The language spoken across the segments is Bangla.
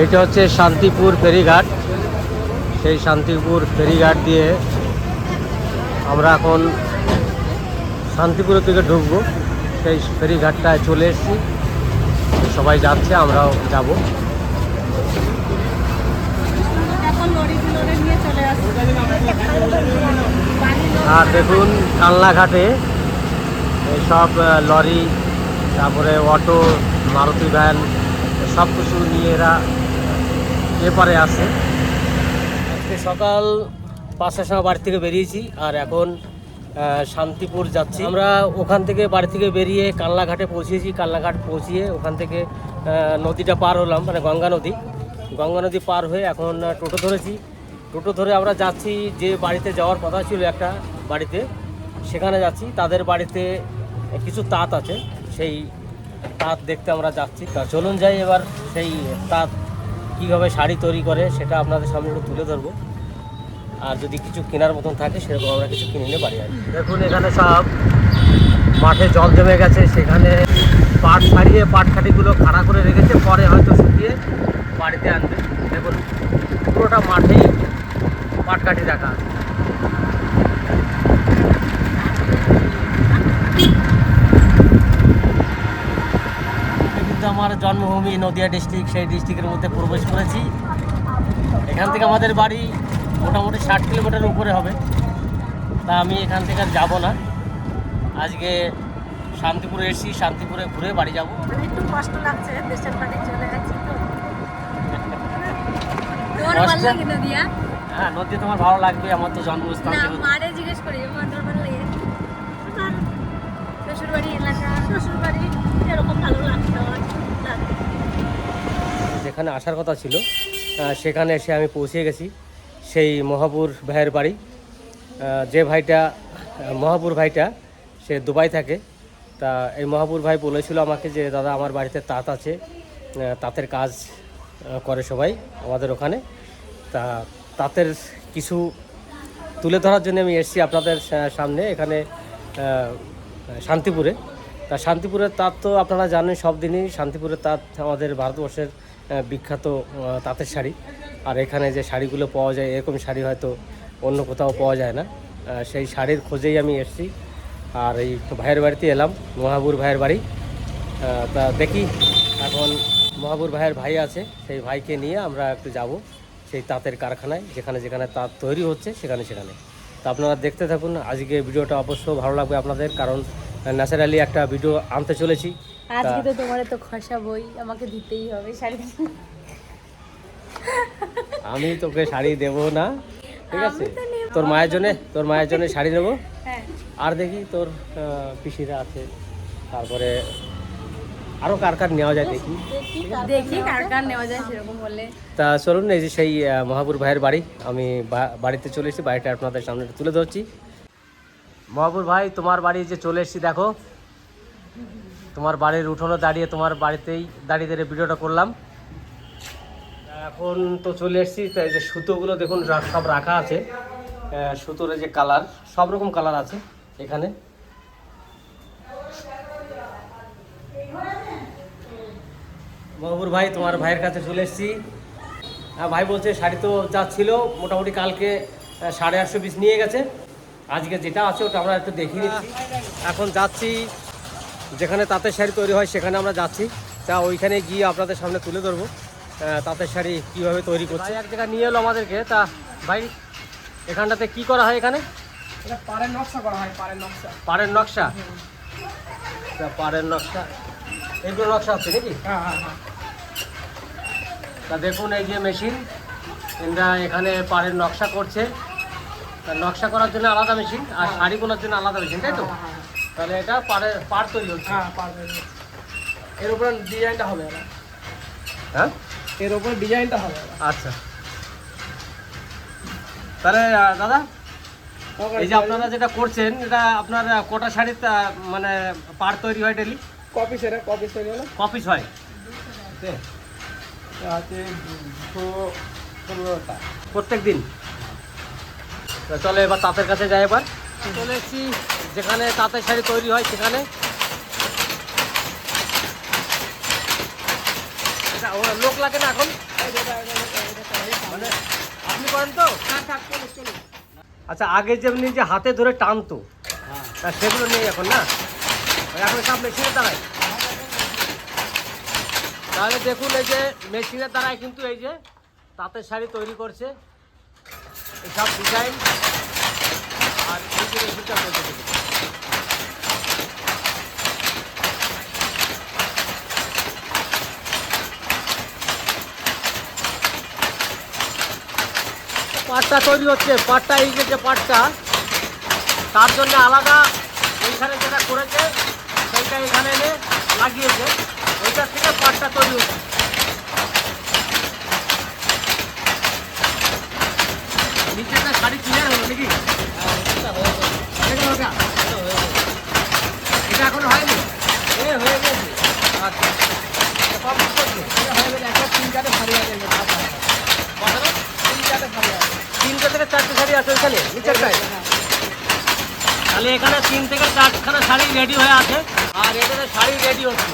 এইটা হচ্ছে শান্তিপুর ফেরিঘাট। সেই শান্তিপুর ফেরিঘাট দিয়ে আমরা এখন শান্তিপুরের দিকে ঢুকবো। সেই ফেরিঘাটটায় চলে এসেছি। সবাই যাচ্ছে, আমরাও যাব। আর দেখুন, কালনাঘাটে সব লরি, তারপরে অটো, মারুতি ভ্যান, সব কিছু নিয়ে এরা এপারে আসে আজকে সকাল পাঁচটার সময় বাড়ি থেকে বেরিয়েছি আর এখন শান্তিপুর যাচ্ছি। আমরা ওখান থেকে বাড়ি থেকে বেরিয়ে কালনাঘাটে পৌঁছেছি। কালনাঘাট পৌঁছিয়ে ওখান থেকে নদীটা পার হলাম মানে গঙ্গা নদী। গঙ্গা নদী পার হয়ে এখন টোটো ধরেছি। টোটো ধরে আমরা যাচ্ছি যে বাড়িতে যাওয়ার কথা ছিল একটা বাড়িতে, সেখানে যাচ্ছি। তাদের বাড়িতে কিছু তাঁত আছে। সেই তাঁত দেখতে আমরা যাচ্ছি। তা চলুন যাই এবার সেই তাঁত কীভাবে শাড়ি তৈরি করে সেটা আপনাদের সামনে একটু তুলে ধরবো। আর যদি কিছু কেনার মতন থাকে, সেরকম আমরা কিছু কিনে নিতে পারি আসি দেখুন, এখানে সব মাঠে জল জমে গেছে, সেখানে পাট ছাড়িয়ে পাট খাটিগুলো খাড়া করে রেখেছে, পরে হয়তো শুকিয়ে বাড়িতে আনবে। দেখুন, পুরোটা মাঠেই পাট পাটকাঠি রাখা আছে এটা কিন্তু আমার জন্মভূমি নদিয়া ডিস্ট্রিক্ট সেই ডিস্ট্রিক্টের মধ্যে প্রবেশ করেছি। এখান থেকে আমাদের বাড়ি মোটামুটি ষাট কিলোমিটার উপরে হবে। তা আমি এখান থেকে আর যাব না। আজকে শান্তিপুরে এসেছি শান্তিপুরে ঘুরে বাড়ি যাব। একটু কষ্ট লাগছে দেশের বাড়ি চলে গেছি তো। তোর কষ্ট? ভালো লাগে নদিয়া? হ্যাঁ নদী তোমার ভালো লাগবে আমার তো জন্মস্থান মারে জিজ্ঞেস করি আমার ভালো লাগে শ্বশুর বাড়ি এলাকা শ্বশুর বাড়ি এরকম ভালো লাগতো। যেখানে আসার কথা ছিল সেখানে এসে আমি পৌঁছে গেছি সেই মহাপুর ভাইয়ের বাড়ি। যে ভাইটা মহাপুর ভাইটা, সে দুবাই থাকে। তা এই মহাপুর ভাই বলেছিল আমাকে যে, দাদা, আমার বাড়িতে তাঁত আছে তাঁতের কাজ করে সবাই আমাদের ওখানে। তা তাঁতের কিছু তুলে ধরার জন্য আমি এসেছি আপনাদের সামনে এখানে শান্তিপুরে। তা শান্তিপুরের তাঁত তো আপনারা জানেন সব দিনই, শান্তিপুরের তাঁত আমাদের ভারতবর্ষের বিখ্যাত তাঁতের শাড়ি। আর এখানে যে শাড়িগুলো পাওয়া যায়, এরকম শাড়ি হয়তো অন্য কোথাও পাওয়া যায় না। সেই শাড়ির খোঁজেই আমি এসেছি। আর এই ভাইয়ের বাড়িতে এলাম, মহাবুর ভাইয়ের বাড়ি। তা দেখি এখন মহাবুর ভাইয়ের ভাই আছে। সেই ভাইকে নিয়ে আমরা একটু যাব সেই তাঁতের কারখানায়, যেখানে যেখানে তাঁত তৈরি হচ্ছে, সেখানে সেখানে। তা আপনারা দেখতে থাকুন, আজকে ভিডিওটা অবশ্য ভালো লাগবে আপনাদের, কারণ ন্যাচারালি একটা ভিডিও আনতে চলেছি। আজকে তো তোমার তো খসা বই আমাকে দিতেই হবে শাড়ি। আমি তোকে শাড়ি দেব না ঠিক আছে। তোর মায়ের জন্য তোর মায়ের জন্য শাড়ি নেব। হ্যাঁ। আর দেখি তোর পিসিরা আছে। তারপরে আরও কার কার নেওয়া যায় দেখি। দেখি কার কার নেওয়া যায়। সেরকম বলে তা চলুন এই যে সেই মহাপুর ভাইয়ের বাড়ি আমি বাড়িতে চলে এসেছি বাড়িটা আপনাদের সামনে তুলে ধরছি। মহাপুর ভাই তোমার বাড়ি যে চলে এসেছি দেখো। তোমার বাড়ির উঠোনে দাঁড়িয়ে তোমার বাড়িতেই দাঁড়িয়ে দাঁড়িয়ে ভিডিওটা করলাম। এখন তো চলে এসেছি তাই যে সুতোগুলো দেখুন সব রাখা আছে। সুতোর যে কালার, সব রকম কালার আছে এখানে। মহাপুর ভাই, তোমার ভাইয়ের কাছে চলে এসেছি। ভাই বলছে, শাড়ি তো যা ছিল, মোটামুটি কালকে সাড়ে আটশো পিস নিয়ে গেছে। আজকে যেটা আছে ওটা আমরা একটু দেখিয়ে এখন যাচ্ছি যেখানে তাঁতের শাড়ি তৈরি হয় সেখানে আমরা যাচ্ছি। তা ওইখানে গিয়ে আপনাদের সামনে তুলে ধরবো তাঁতের শাড়ি কীভাবে তৈরি করছে। এক জায়গায় নিয়ে এলো আমাদেরকে। তা ভাই এখানটাতে কি করা হয় এখানে? পাড়ের নকশা করা হয় পাড়ের নকশা। পাড়ের নকশা? তা পাড়ের নকশা এগুলো নকশা হচ্ছে নাকি? হ্যাঁ হ্যাঁ হ্যাঁ। তা দেখুন এই যে মেশিন এরা এখানে পাড়ের নকশা করছে। তা নকশা করার জন্য আলাদা মেশিন আর শাড়ি বোনার জন্য আলাদা মেশিন তাই তো? তাহলে এটা পাড়ের পাড় তৈরি হচ্ছে। হ্যাঁ পাড়ের এর উপরে ডিজাইনটা হবে এবার। হ্যাঁ? এর উপরে ডিজাইনটা হবে আচ্ছা। তাহলে দাদা এই যে আপনারা যেটা করছেন এটা আপনার কটা শাড়ির মানে পাড় তৈরি হয় ডেলি কপি সেরে কপি সেরে হলো। কপিস হয়? আছে দুশো পনেরোটা প্রত্যেক দিন? চলো এবার তাঁতের কাছে যাই এবার। চলেছি যেখানে তাঁতের শাড়ি তৈরি হয় সেখানে। আচ্ছা, লোক লাগে না এখন? মানে আপনি করেন তো? আচ্ছা আগে যেমনি যে হাতে ধরে টানতো সেগুলো নেই এখন না? এখন সব মেশিনের দাঁড়ায় তাহলে দেখুন এই যে মেশিনের দ্বারায় কিন্তু এই যে তাঁতের শাড়ি তৈরি করছে। এসব ডিজাইন। পাটটা তৈরি হচ্ছে, পাটটা এই যে পাটটা, তার জন্য আলাদা এইখানে যেটা করেছে, সেইটা এখানে এনে লাগিয়েছে। ওইটার থেকে পাটটা তৈরি হচ্ছে। নিচেটা শাড়ি ক্লিয়ার হলো নাকি? এটা এখনও হয়নি এ হয়ে গেছে আচ্ছা ঠিক করছে এটা হয়ে গেছে একটা তিন চারটে শাড়ি আছে? তিন চারটে শাড়ি আছে তিনটে থেকে চারটে শাড়ি আছে হ্যাঁ। তাহলে এখানে তিন থেকে চারখানা শাড়ি রেডি হয়ে আছে আর এখানে শাড়ি রেডি হচ্ছে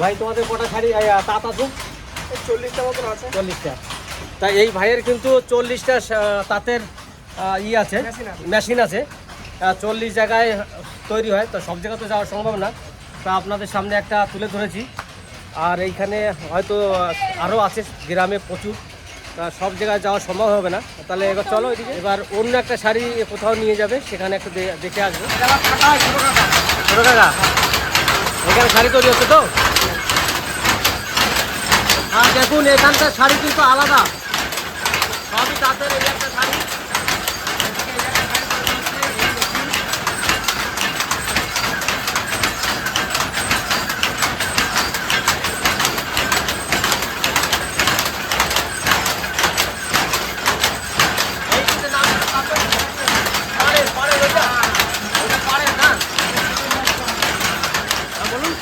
ভাই তোমাদের কটা শাড়ি তাঁত আছে চল্লিশটা মতন আছে চল্লিশটা তা এই ভাইয়ের কিন্তু চল্লিশটা তাঁতের ই আছে মেশিন আছে। চল্লিশ জায়গায় তৈরি হয় তো সব জায়গায় তো যাওয়া সম্ভব না। তা আপনাদের সামনে একটা তুলে ধরেছি। আর এইখানে হয়তো আরও আছে গ্রামে প্রচুর। তা সব জায়গায় যাওয়া সম্ভব হবে না। তাহলে এবার চলো এদিকে। এবার অন্য একটা শাড়ি কোথাও নিয়ে যাবে সেখানে একটু দেখে আসব। ছোটো কাকা। এখানে শাড়ি তৈরি হচ্ছে তো? আর দেখুন এখানকার শাড়ি কিন্তু আলাদা। সবই তাঁতের এই একটা শাড়ি এদিকে এই একটা শাড়ি তৈরি হচ্ছে, এই দেখুন। এই যে নামটা তাঁতের, পাড়ের, পাড়ের ওইটা। ওইটা পাড়ের না? হ্যাঁ, বলুন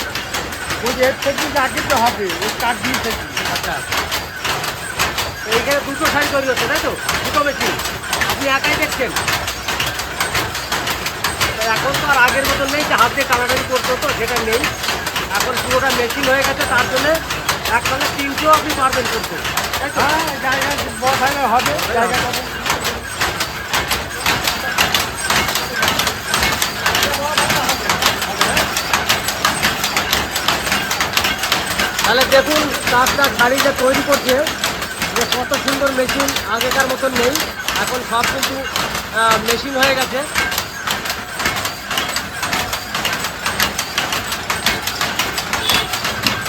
ওই যে এর থেকে আগে তো হবে ওই কাঠ দিয়ে থেকে আচ্ছা। তো এইখানে দুটো শাড়ি তৈরি হচ্ছে তাই তো? দুটো মেশিন আপনি একাই দেখছেন? এখন তো আর আগের মতন নেই যে হাত দিয়ে টানাটানি করতে হতো সেটা নেই। এখন পুরোটা মেশিন হয়ে গেছে তার জন্য একসঙ্গে তিনটেও আপনি পারবেন করতে। তো? হ্যাঁ জায়গা বড় জায়গা হবে জায়গা তাহলে দেখুন তারটা শাড়ি যে তৈরি করছে। যে কত সুন্দর মেশিন আগেকার মতন নেই এখন সব কিন্তু মেশিন হয়ে গেছে।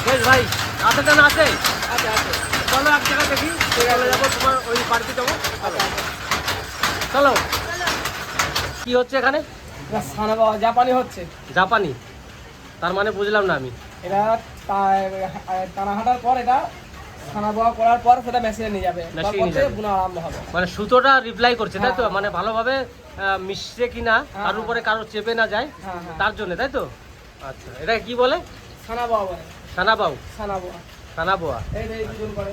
বেশ ভাই আছে না আছে? আচ্ছা আচ্ছা চলো এক জায়গায় দেখি চলে যাব তোমার ওই বাড়িতে যাব। আচ্ছা চলো। কি হচ্ছে এখানে? জাপানি হচ্ছে। জাপানি। তার মানে বুঝলাম না আমি। এটা তা- টানা হাঁটার পর এটা সানা বাবা করার পর সেটা মেশিনে নিয়ে যাবে। মেশিনে তারপর নিয়ে থেকে যাবে। বুনা আরম্ভ হবে। মানে সুতোটা রিপ্লাই করছে তাই তো? হ্যাঁ। মানে ভালোভাবে মিশছে কিনা হ্যাঁ, উপরে কারও চেপে না যায় হ্যাঁ তার জন্য তাই তো? আচ্ছা এটা কি বলে? এই দুজন করে।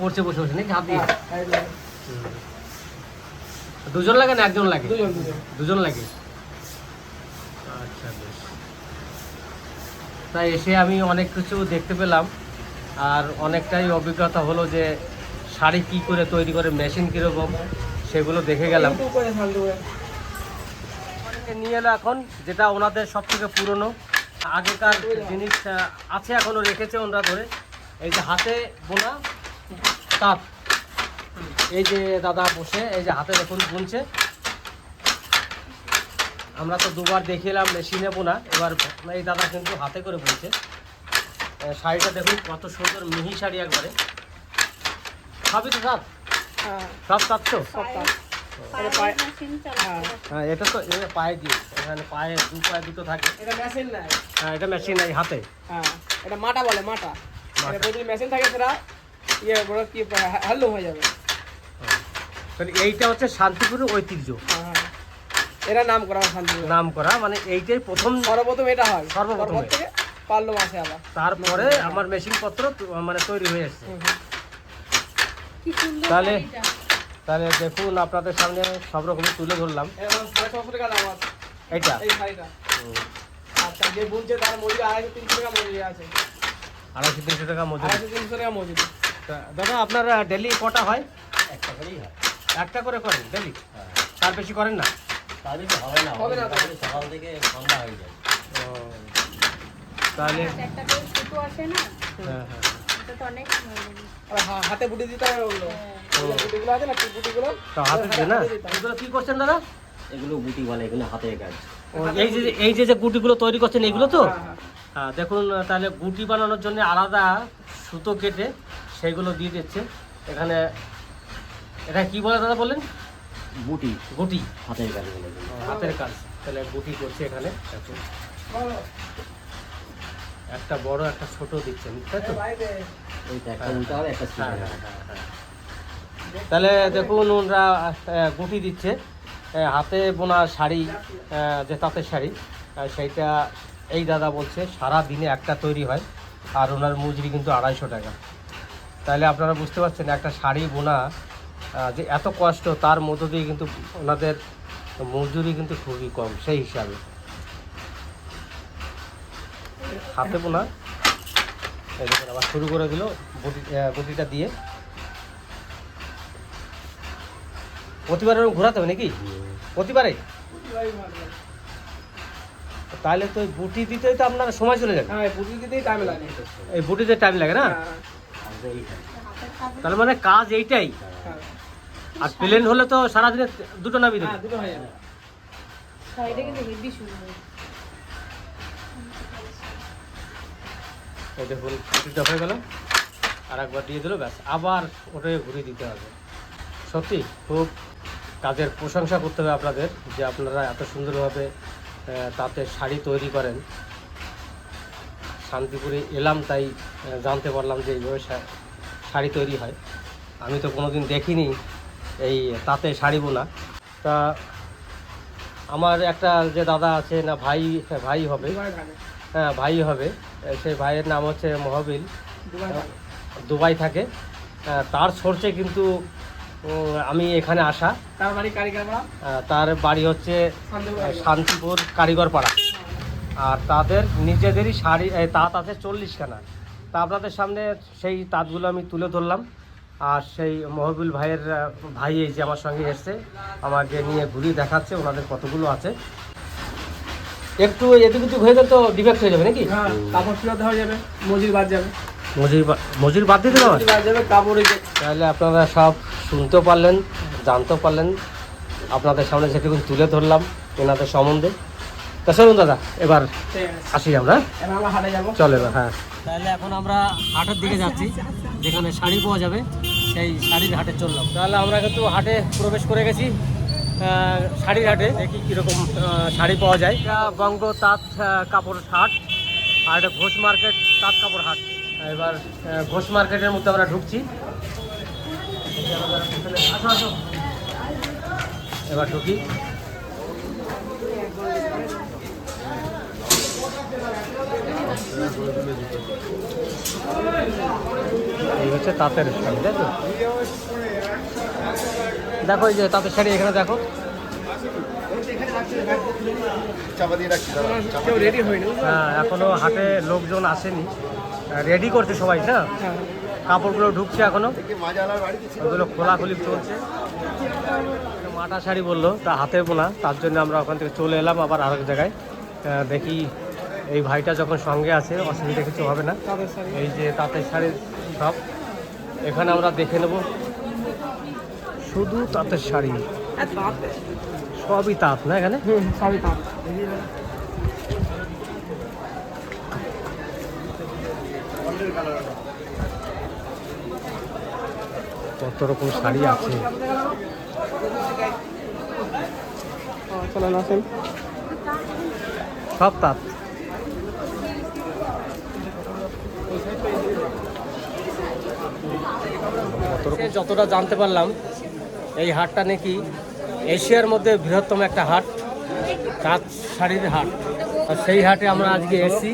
পড়ছে বসে নাকি দুজন লাগে না একজন লাগে? দুজন। দুজন লাগে আচ্ছা বেশ তাই এসে আমি অনেক কিছু দেখতে পেলাম। আর অনেকটাই অভিজ্ঞতা হলো যে শাড়ি কি করে তৈরি করে, মেশিন কীরকম, সেগুলো দেখে গেলাম। নিয়ে এলো এখন, যেটা ওনাদের সব থেকে পুরনো। আগেকার জিনিস আছে এখনও, রেখেছে ওনারা ধরে। এই যে হাতে বোনা, তাঁত। এই যে দাদা বসে, এই যে হাতে দেখুন, বুনছে। আমরা তো দুবার দেখিলাম মেশিনে বোনা এবার এই দাদা কিন্তু হাতে করে বলছে শাড়িটা দেখুন কত সুন্দর মিহি শাড়ি একবারে সবই তো হ্যাঁ সব তাঁত তো সব পায়ে- হ্যাঁ হ্যাঁ এটা তো পায়ে দিয়ে এখানে পায়ে দু পায়ে দুটো থাকে এটা মেশিন নাই হ্যাঁ এটা মেশিন এই হাতে হ্যাঁ এটা মাটা বলে মাটা। যদি মেশিন থাকে সেটা ইয়ে কি হ্যালো হয়ে যাবে তাহলে এইটা হচ্ছে শান্তিপুরের ঐতিহ্য এরা নাম করা নাম করা মানে এইটাই প্রথম সর্বপ্রথম এটা হয়। সর্বপ্রথম থেকে পারল মাসে আবার। তারপরে আমার মেশিন পত্র মানে তৈরি হয়ে এসছে তাহলে তাহলে দেখুন আপনাদের সামনে সব রকমই তুলে ধরলাম। এই আচ্ছা যে বুনছে তার মজুরি আড়াইশো তিনশো টাকা মজুরি আছে। আড়াইশো তিনশো টাকা মজুরি। আড়াইশো তিনশো টাকা মজুরি। তা দাদা আপনার ডেলি কটা হয়? একটা করেই হয়। একটা করে করেন ডেলি? হ্যাঁ। তার বেশি করেন না? তার হবে না হবে না। সকাল থেকে সন্ধ্যা হয়ে যায়। তাহলে একটা করে ছোটো আসে না? হ্যাঁ হ্যাঁ। এটা তো অনেক হাতে বুটি দিতে হবে ওগুলো। বুটিগুলো আছে না বুটিগুলো? হাতে না? হাতে দিতে হবে। এগুলো কি করছেন দাদা? এগুলো বুটি বলে এগুলো হাতের কাজ। এই যে এই যে যে গুটিগুলো তৈরি করছেন এগুলো তো? হ্যাঁ, হ্যাঁ। হ্যাঁ দেখুন তাহলে গুটি বানানোর জন্য আলাদা সুতো কেটে সেইগুলো দিয়ে দিচ্ছে। এখানে এটা কি বলে দাদা বললেন? বুটি গুটি। হাতের কাজ বলে হাতের কাজ। তাহলে গুটি করছে এখানে। দেখুন। একটা বড় একটা ছোট দিচ্ছেন তাই তো? হ্যাঁ, হ্যাঁ, হ্যাঁ। তাহলে দেখুন ওনারা গুটি দিচ্ছে। হাতে বোনা শাড়ি যে তাঁতের শাড়ি সেইটা এই দাদা বলছে সারা দিনে একটা তৈরি হয় আর ওনার মজুরি কিন্তু আড়াইশো টাকা। তাহলে আপনারা বুঝতে পারছেন একটা শাড়ি বোনা যে এত কষ্ট তার মধ্য দিয়ে কিন্তু ওনাদের মজুরি কিন্তু খুবই কম সেই হিসাবে। হাতে বোনা। আবার শুরু করে দিল বটিটা দিয়ে। প্রতিবারে ওরকম ঘোরাতে হবে নাকি? প্রতিবারে? তাহলে তো বুটি দিতেই তো আপনার সময় চলে যাবে। হ্যাঁ এই বুটি দিতেই টাইম লাগে। এই বুটিতে টাইম লাগে না? হ্যাঁ, তাহলে মানে কাজ এইটাই। হ্যাঁ। আর প্লেন হলে তো সারাদিনে দুটো নামিয়ে দেবে। হ্যাঁ দুটো হয়ে যাবে। শাড়িটা কিন্তু হেভি সুন্দর। এই দেখুন বুটিটা হয়ে গেল। আর একবার দিয়ে দিল ব্যাস। আবার ওটাকে ঘুরিয়ে দিতে হবে। সত্যি খুব কাজের প্রশংসা করতে হবে আপনাদের যে আপনারা এত সুন্দরভাবে তাতে শাড়ি তৈরি করেন। শান্তিপুরে এলাম তাই জানতে পারলাম যে এইভাবে শাড়ি তৈরি হয়। আমি তো কোনোদিন দেখিনি। এই তাতে শাড়ি বোনা তা আমার একটা যে দাদা আছে না ভাই ভাই হবে। হ্যাঁ ভাই হবে। সেই ভাইয়ের নাম হচ্ছে মহাবিল। দুবাই থাকে। তার সোর্সে কিন্তু আমি এখানে আসা। তার বাড়ি তার বাড়ি হচ্ছে শান্তিপুর কারিগর পাড়া আর তাদের নিজেদেরই শাড়ি তাঁত আছে চল্লিশখানা। তা আপনাদের সামনে সেই তাঁতগুলো আমি তুলে ধরলাম। আর সেই মহবিল ভাইয়ের ভাই এই যে আমার সঙ্গে এসছে আমাকে নিয়ে ঘুরিয়ে দেখাচ্ছে ওনাদের কতগুলো আছে। একটু এদিক ওদিক হয়ে গেলে তো ডিফেক্ট হয়ে যাবে নাকি? হ্যাঁ কাপড় ফেরত হয়ে যাবে মজুরি বাদ যাবে। মজুরি বা- মজুরি বাদ দিতে হবে? যাবে কাপড় এই তাহলে আপনারা সব শুনতেও পারলেন জানতেও পারলেন। আপনাদের সামনে যেটুকু তুলে ধরলাম এনাদের সম্বন্ধে। তা চলুন দাদা এবার আসি আমরা। এবার হাটে যাব। চলে এবার হ্যাঁ। তাহলে এখন আমরা হাটের দিকে যাচ্ছি যেখানে শাড়ি পাওয়া যাবে সেই শাড়ির হাটে চললাম। তাহলে আমরা কিন্তু হাটে প্রবেশ করে গেছি শাড়ির হাটে দেখি কীরকম শাড়ি পাওয়া যায়। বঙ্গ তাঁত কাপড় হাট আর এটা ঘোষ মার্কেট তাঁত কাপড় হাট। এবার ঘোষ মার্কেটের মধ্যে আমরা ঢুকছি। আসো আসো। এবার ঢুকি। এই হচ্ছে তাঁতের শাড়ি তাই তো? দেখো এই যে তাঁতের শাড়ি এখানে দেখো? হ্যাঁ এখনও হাটে লোকজন আসেনি। রেডি করছে সবাই না হ্যাঁ। কাপড়গুলো ঢুকছে এখনও। ওগুলো খোলাখুলি চলছে। মাটা শাড়ি বলল তা হাতে বোনা তার জন্য আমরা ওখান থেকে চলে এলাম আবার আরেক জায়গায়। দেখি এই ভাইটা যখন সঙ্গে আছে অসুবিধা কিছু হবে না। এই যে তাঁতের শাড়ির সব এখানে আমরা দেখে নেব। শুধু তাঁতের শাড়ি। হ্যাঁ সবই তাঁত না এখানে? সবই তাঁত। কত রকম শাড়ি আছে। সব তাঁত। যতটা জানতে পারলাম, এই হাটটা নাকি এশিয়ার মধ্যে বৃহত্তম একটা হাট তাঁত শাড়ির হাট। আর সেই হাটে আমরা আজকে এসি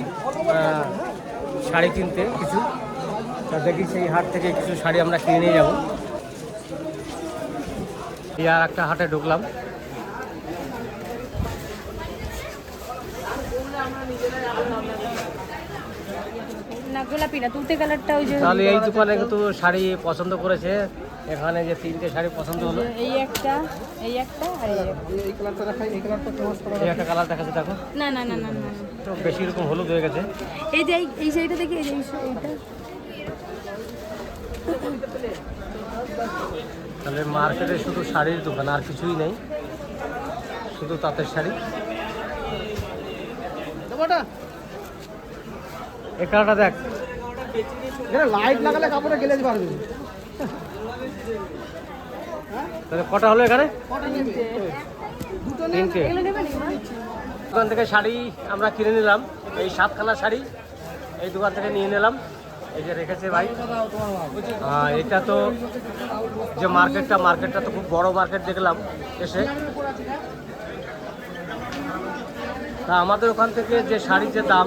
শাড়ি কিনতে কিছু। তা দেখি সেই হাট থেকে কিছু শাড়ি আমরা কিনে নিয়ে যাব। এই আর একটা হাটে ঢুকলাম। না গোলাপি না? তুতে কালারটা ওই যে তাহলে এই দোকানে কিন্তু শাড়ি পছন্দ করেছে। এখানে যে তিনটে শাড়ি পছন্দ হলো। এই একটা এই একটা আর এই এই কালারটা দেখাই এই কালারটা তোমার এই একটা কালার দেখাচ্ছে দেখো। না না না না না। তো বেশি রকম হলুদ হয়ে গেছে। এই যে এই- এই শাড়িটা দেখি এই যে এইটা। তাহলে মার্কেটে শুধু শাড়ির দোকান আর কিছুই নেই। শুধু তাঁতের শাড়ি। এই কালারটা দেখ। এখানে লাইট লাগালে কাপড়ে গেলে পারবে। তাহলে কটা হলো এখানে? তিনটে। দোকান থেকে শাড়ি আমরা কিনে নিলাম। এই সাতখানা শাড়ি এই দোকান থেকে নিয়ে নিলাম। এই যে রেখেছে ভাই। এটা তো যে মার্কেটটা মার্কেটটা তো খুব বড় মার্কেট দেখলাম এসে। তা আমাদের ওখান থেকে যে শাড়ির যে দাম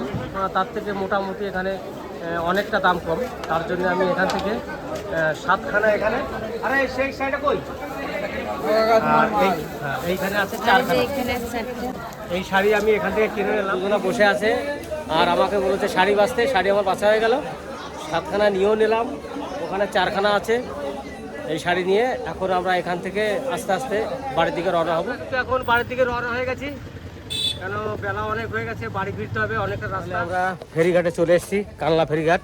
তার থেকে মোটামুটি এখানে অনেকটা দাম কম। তার জন্য আমি এখান থেকে সাতখানা এখানে। আরে সেই শাড়িটা কই? হ্যাঁ, এইখানে আছে এই শাড়ি আমি এখান থেকে কিনে নিলাম। বসে আছে আর আমাকে বলেছে শাড়ি বাঁচতে। শাড়ি আমার বাঁচা হয়ে গেল। সাতখানা নিয়েও নিলাম। ওখানে চারখানা আছে এই শাড়ি নিয়ে। এখন আমরা এখান থেকে আস্তে আস্তে বাড়ির দিকে রওনা হব। তো এখন বাড়ির দিকে রওনা হয়ে গেছি। কেন বেলা অনেক হয়ে গেছে বাড়ি ফিরতে হবে অনেকটা রাস্তা। আমরা ফেরিঘাটে চলে এসেছি কানলা ফেরিঘাট।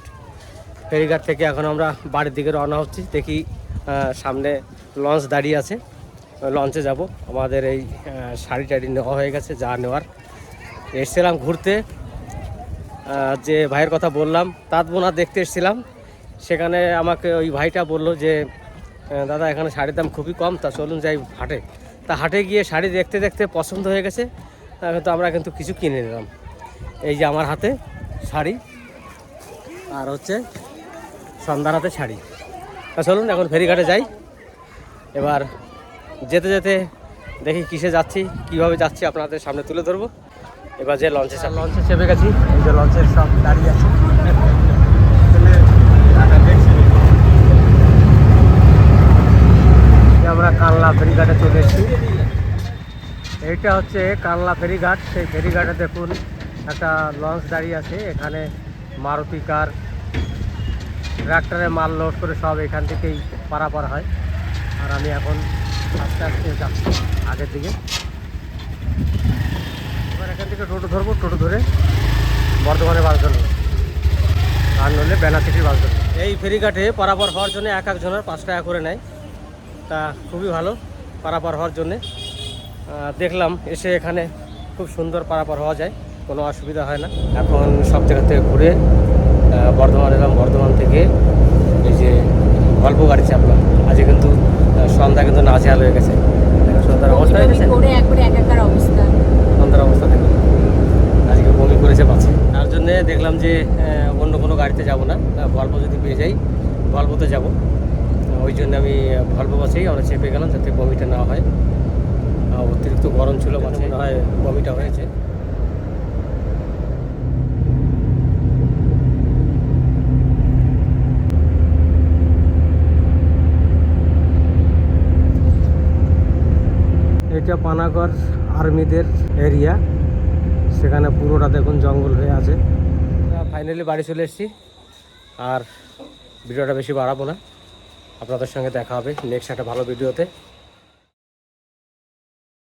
ফেরিঘাট থেকে এখন আমরা বাড়ির দিকে রওনা হচ্ছি। দেখি সামনে লঞ্চ দাঁড়িয়ে আছে। লঞ্চে যাব। আমাদের এই শাড়ি টাড়ি নেওয়া হয়ে গেছে যা নেওয়ার। এসছিলাম ঘুরতে। যে ভাইয়ের কথা বললাম তাঁত বোনা দেখতে এসেছিলাম। সেখানে আমাকে ওই ভাইটা বলল যে দাদা এখানে শাড়ির দাম খুবই কম তা চলুন যাই হাটে। তা হাটে গিয়ে শাড়ি দেখতে দেখতে পছন্দ হয়ে গেছে। তো আমরা কিন্তু কিছু কিনে নিলাম। এই যে আমার হাতে শাড়ি আর হচ্ছে সন্ধ্যার হাতে শাড়ি। চলুন, এখন ফেরিঘাটে যাই। এবার যেতে যেতে দেখি কিসে যাচ্ছি, কীভাবে যাচ্ছি আপনাদের সামনে তুলে ধরবো। এবার যে লঞ্চে লঞ্চে চেপে গেছি। এই যে লঞ্চের সব দাঁড়িয়ে আছে। আমরা কানলা ফেরিঘাটে চলে এসেছি। এইটা হচ্ছে কানলা ফেরিঘাট। সেই ফেরিঘাটে দেখুন একটা লঞ্চ দাঁড়িয়ে আছে। এখানে মারুতি কার, ট্রাক্টরে মাল লোড করে সব এখান থেকেই পারাপার হয়। আর আমি এখন আস্তে আস্তে যাচ্ছি আগের দিকে। এবার এখান থেকে টোটো ধরবো, টোটো ধরে বর্ধমানে বাস ধরবো। আর নইলে বেনাচিটির বাস ধরবো। এই ফেরিঘাটে পারাপার হওয়ার জন্য এক একজনের পাঁচ টাকা করে নেয়। তা খুবই ভালো, পারাপার হওয়ার জন্যে। দেখলাম এসে এখানে খুব সুন্দর পারাপার হওয়া যায় কোনো অসুবিধা হয় না। এখন সব জায়গা থেকে ঘুরে বর্ধমান এলাম। বর্ধমান থেকে এই যে গল্প গাড়ি চাপলাম। আজকে কিন্তু সন্ধ্যা কিন্তু নাচেহাল হয়ে গেছে। দেখো সন্ধ্যার অবস্থা হয়ে গেছে সন্ধ্যার অবস্থা দেখো। আজকে বমি করেছে বাসে তার জন্য দেখলাম যে অন্য কোনো গাড়িতে যাব না। ভলভো যদি পেয়ে যাই ভলভোতে যাব। ওই জন্য আমি ভলভো বাসেই আমরা চেপে গেলাম যাতে বমিটা না হয়। অতিরিক্ত গরম ছিল বাসে মনে হয় বমিটা হয়েছে। এটা পানাগড় আর্মিদের এরিয়া। সেখানে পুরোটা দেখুন জঙ্গল হয়ে আছে। ফাইনালি বাড়ি চলে এসেছি। আর ভিডিওটা বেশি বাড়াবো না। আপনাদের সঙ্গে দেখা হবে নেক্সট একটা ভালো ভিডিওতে।